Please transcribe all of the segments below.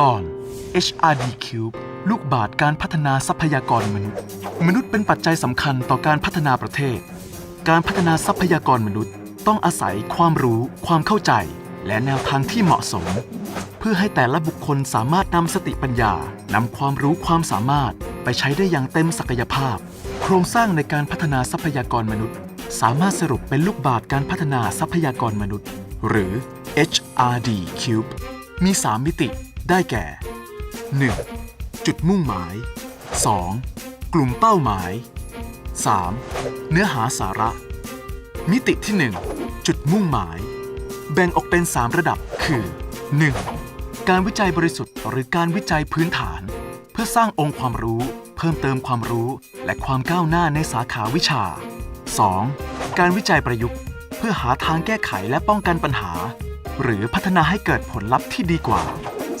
ตอน HRD Cube ลูกบาศก์การพัฒนาทรัพยากรมนุษย์ มนุษย์เป็นปัจจัยสำคัญต่อการพัฒนาประเทศ การพัฒนาทรัพยากรมนุษย์ ต้องอาศัยความรู้ ความเข้าใจ และแนวทางที่เหมาะสม เพื่อให้แต่ละบุคคลสามารถนำสติปัญญานำความรู้ความสามารถไปใช้ได้อย่างเต็มศักยภาพ โครงสร้างในการพัฒนาทรัพยากรมนุษย์ สามารถสรุปเป็นลูกบาศก์การพัฒนาทรัพยากรมนุษย์ หรือ HRD Cube มี 3 มิติ ได้แก่ 1. จุดมุ่งหมาย 2. กลุ่มเป้าหมาย 3. เนื้อหาสาระ มิติที่ 1 จุดมุ่งหมาย แบ่งออกเป็น 3 ระดับคือ 1. การวิจัยบริสุทธิ์หรือการวิจัยพื้นฐาน เพื่อสร้างองค์ความรู้ เพิ่มเติมความรู้และความก้าวหน้าในสาขาวิชา 2. การวิจัยประยุกต์ เพื่อหาทางแก้ไขและป้องกันปัญหา หรือพัฒนาให้เกิดผลลัพธ์ที่ดีกว่า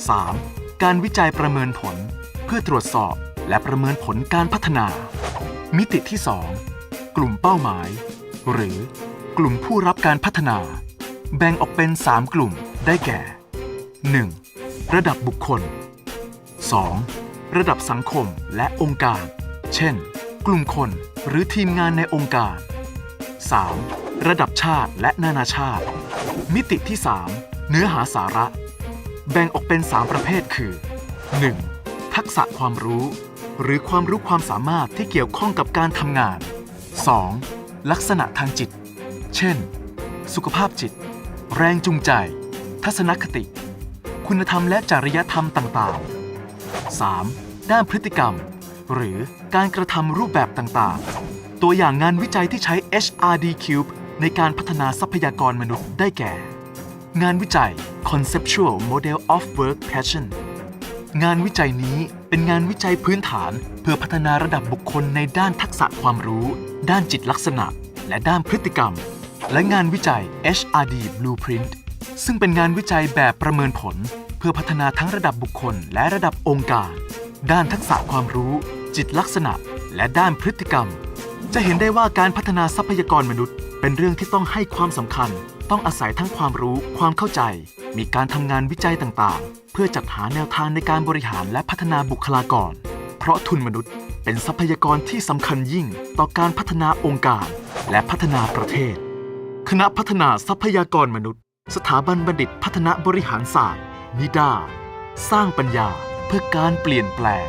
3. การวิจัยประเมินผล เพื่อตรวจสอบและประเมินผลการพัฒนา มิติที่ 2 กลุ่มเป้าหมาย หรือกลุ่มผู้รับการพัฒนา แบ่งออกเป็น 3 กลุ่มได้แก่ 1. ระดับบุคคล 2. ระดับสังคมและองค์การ เช่น กลุ่มคนหรือทีมงานในองค์การ 3. ระดับชาติและนานาชาติ มิติที่ 3 เนื้อหาสาระ แบ่งออกเป็น 3 ประเภทคือ 1. ทักษะความรู้ หรือความรู้ความสามารถที่เกี่ยวข้องกับการทำงาน 2. ลักษณะทางจิต เช่น สุขภาพจิต แรงจูงใจ ทัศนคติ คุณธรรมและจริยธรรมต่างๆ 3. ด้านพฤติกรรม หรือการกระทำรูปแบบต่างๆ ตัวอย่างงานวิจัยที่ใช้ HRD Cube ในการพัฒนาทรัพยากรมนุษย์ได้แก่ งานวิจัย Conceptual Model of Work Passion งานวิจัยนี้เป็นงานวิจัยพื้นฐาน เพื่อพัฒนาระดับบุคคลในด้านทักษะความรู้ ด้านจิตลักษณะ และด้านพฤติกรรม และงานวิจัย HRD Blueprint ซึ่งเป็นงานวิจัยแบบประเมินผล เพื่อพัฒนาทั้งระดับบุคคลและระดับองค์การ ด้านทักษะความรู้ จิตลักษณะ และด้านพฤติกรรม จะเห็นได้ว่าการพัฒนาทรัพยากรมนุษย์ เป็นเรื่องที่ต้องให้ความสำคัญ ต้องอาศัยทั้งความรู้ความเข้าใจ มีการทำงานวิจัยต่างๆ เพื่อจัดหาแนวทางในการบริหารและพัฒนาบุคลากร เพราะทุนมนุษย์เป็นทรัพยากรที่สำคัญยิ่งต่อการพัฒนาองค์การ และพัฒนาประเทศ คณะพัฒนาทรัพยากรมนุษย์ สถาบันบัณฑิตพัฒนาบริหารศาสตร์ นิดา สร้างปัญญาเพื่อการเปลี่ยนแปลง